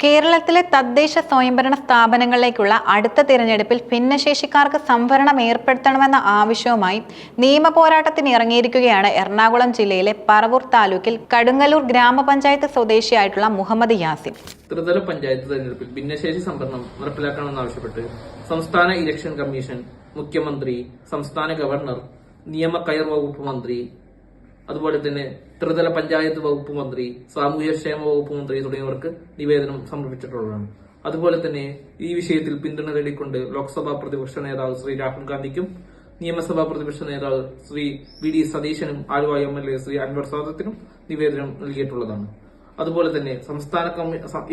കേരളത്തിലെ തദ്ദേശ സ്വയംഭരണ സ്ഥാപനങ്ങളിലേക്കുള്ള അടുത്ത തിരഞ്ഞെടുപ്പിൽ ഭിന്നശേഷിക്കാർക്ക് സംവരണം ഏർപ്പെടുത്തണമെന്ന ആവശ്യവുമായി നിയമപോരാട്ടത്തിന് ഇറങ്ങിയിരിക്കുകയാണ് എറണാകുളം ജില്ലയിലെ പറവൂർ താലൂക്കിൽ കടുങ്ങലൂർ ഗ്രാമപഞ്ചായത്ത് സ്വദേശിയായിട്ടുള്ള മുഹമ്മദ് യാസിൻ. ത്രിതല പഞ്ചായത്ത് തെരഞ്ഞെടുപ്പിൽ ഭിന്നശേഷി സംവരണം നടപ്പിലാക്കണമെന്നാവശ്യപ്പെട്ട് സംസ്ഥാന ഇലക്ഷൻ കമ്മീഷൻ മുഖ്യമന്ത്രി സംസ്ഥാന ഗവർണർ നിയമ കയർ വകുപ്പ് മന്ത്രി അതുപോലെ തന്നെ ത്രിതല പഞ്ചായത്ത് വകുപ്പ് മന്ത്രി സാമൂഹ്യക്ഷേമ വകുപ്പ് മന്ത്രി തുടങ്ങിയവർക്ക് നിവേദനം സമർപ്പിച്ചിട്ടുള്ളതാണ്. അതുപോലെ തന്നെ ഈ വിഷയത്തിൽ പിന്തുണ തേടിക്കൊണ്ട് ലോക്സഭാ പ്രതിപക്ഷ നേതാവ് ശ്രീ രാഹുൽ ഗാന്ധിക്കും നിയമസഭാ പ്രതിപക്ഷ നേതാവ് ശ്രീ വി ഡി സതീശനും Aluva M L A Shri Anwar സാദത്തിനും നിവേദനം നൽകിയിട്ടുള്ളതാണ്. അതുപോലെ തന്നെ സംസ്ഥാന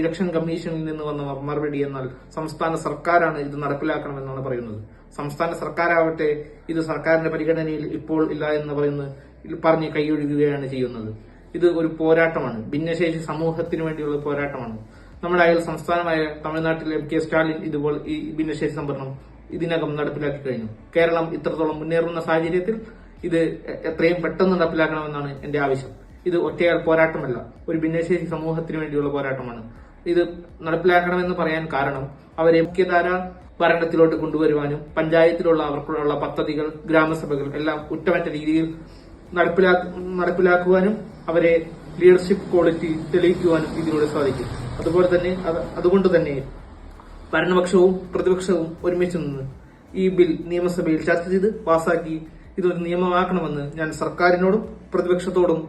ഇലക്ഷൻ കമ്മീഷനിൽ നിന്ന് വന്ന മറുപടി എന്നാൽ സംസ്ഥാന സർക്കാരാണ് ഇത് നടപ്പിലാക്കണമെന്നാണ് പറയുന്നത്. സംസ്ഥാന സർക്കാരാവട്ടെ ഇത് സർക്കാരിന്റെ പരിഗണനയിൽ ഇപ്പോൾ ഇല്ല എന്ന് പറയുന്ന പറഞ്ഞ് കൈയൊഴുകുകയാണ് ചെയ്യുന്നത്. ഇത് ഒരു പോരാട്ടമാണ്. ഭിന്നശേഷി സമൂഹത്തിന് വേണ്ടിയുള്ള പോരാട്ടമാണ്. നമ്മുടെ അയൽ സംസ്ഥാനമായ തമിഴ്നാട്ടിലെ കെ. സ്റ്റാലിൻ ഇതുപോലെ ഈ ഭിന്നശേഷി സംവരണം ഇതിനകം നടപ്പിലാക്കി കഴിഞ്ഞു. കേരളം ഇത്രത്തോളം മുന്നേറുന്ന സാഹചര്യത്തിൽ ഇത് എത്രയും പെട്ടെന്ന് നടപ്പിലാക്കണമെന്നാണ് എന്റെ ആവശ്യം. ഇത് ഒറ്റയാൾ പോരാട്ടമല്ല. ഒരു ഭിന്നശേഷി സമൂഹത്തിന് വേണ്ടിയുള്ള പോരാട്ടമാണ്. ഇത് നടപ്പിലാക്കണമെന്ന് പറയാൻ കാരണം അവരെ മുഖ്യധാര ഭരണത്തിലോട്ട് കൊണ്ടുവരുവാനും പഞ്ചായത്തിലുള്ള അവർക്കുള്ള പദ്ധതികൾ ഗ്രാമസഭകൾ എല്ലാം ഉറ്റമറ്റ രീതിയിൽ നടപ്പിലാ നടപ്പിലാക്കുവാനും അവരെ ലീഡർഷിപ്പ് ക്വാളിറ്റി തെളിയിക്കുവാനും ഇതിലൂടെ സാധിക്കും. അതുപോലെ തന്നെ അതുകൊണ്ട് തന്നെ ഭരണപക്ഷവും പ്രതിപക്ഷവും ഒരുമിച്ച് നിന്ന് ഈ ബിൽ നിയമസഭയിൽ ചർച്ച ചെയ്ത് പാസാക്കി ഇതൊരു നിയമമാക്കണമെന്ന് ഞാൻ സർക്കാരിനോടും പ്രതിപക്ഷത്തോടും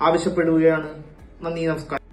ആവശ്യപ്പെടുകയാണ്. നന്ദി നമസ്കാരം.